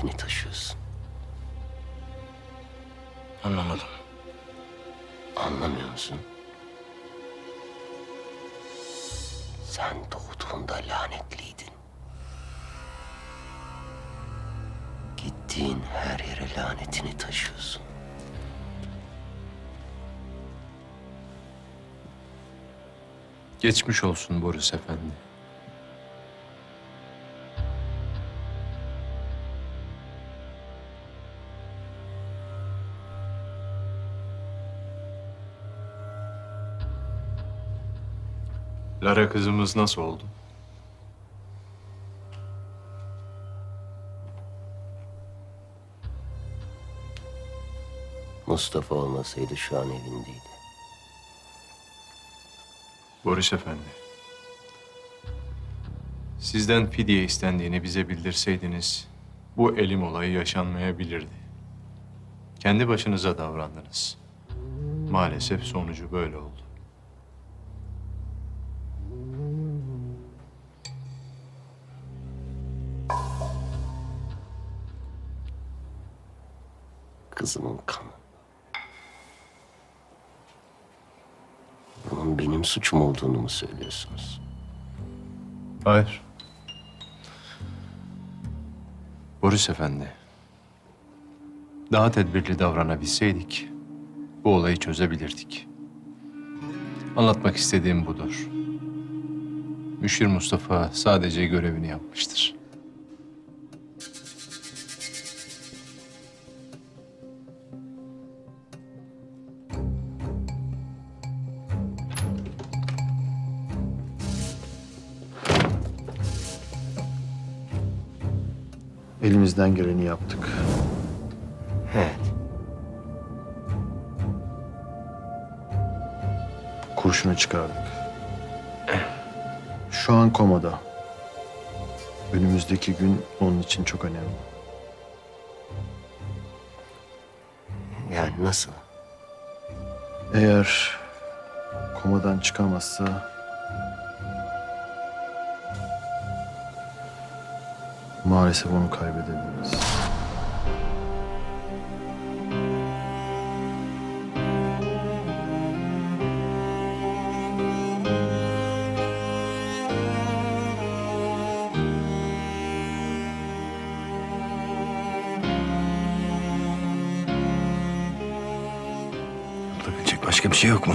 lanetini taşıyorsun. Anlamadım. Anlamıyor musun? Sen doğduğunda lanetliydin. Gittiğin her yere lanetini taşıyorsun. Geçmiş olsun Boris Efendi. Lara kızımız nasıl oldu? Mustafa olmasaydı şu an evindeydi. Boris Efendi. Sizden fidye istendiğini bize bildirseydiniz bu elim olayı yaşanmayabilirdi. Kendi başınıza davrandınız. Maalesef sonucu böyle oldu. Kızımın kanı. Bunun benim suçum olduğunu mu söylüyorsunuz? Hayır. Boris Efendi. Daha tedbirli davranabilseydik bu olayı çözebilirdik. Anlatmak istediğim budur. Müşir Mustafa sadece görevini yapmıştır. Elimizden geleni yaptık. Evet. Kurşunu çıkardık. Şu an komada. Önümüzdeki gün onun için çok önemli. Yani nasıl? Eğer komadan çıkamazsa maalesef onu kaybedebiliriz. Yapabilecek başka bir şey yok mu?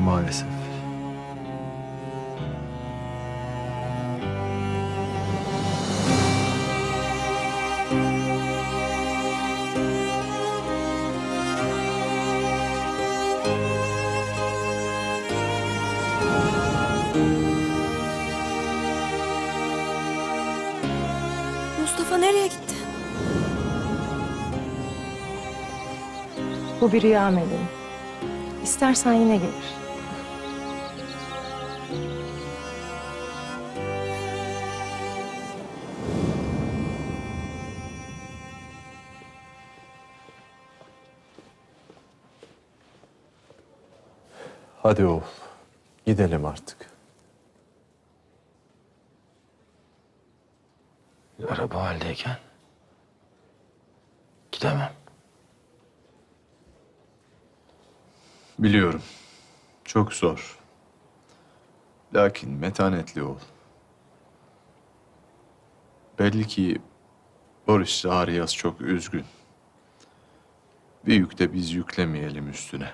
Maalesef. Mustafa nereye gitti? Bu bir rüya meleği. İstersen yine gelir. Hadi oğul, gidelim artık. Lara bu haldeyken gidemem. Biliyorum, çok zor. Lakin metanetli ol. Belli ki Boris Arias çok üzgün. Bir yük de biz yüklemeyelim üstüne.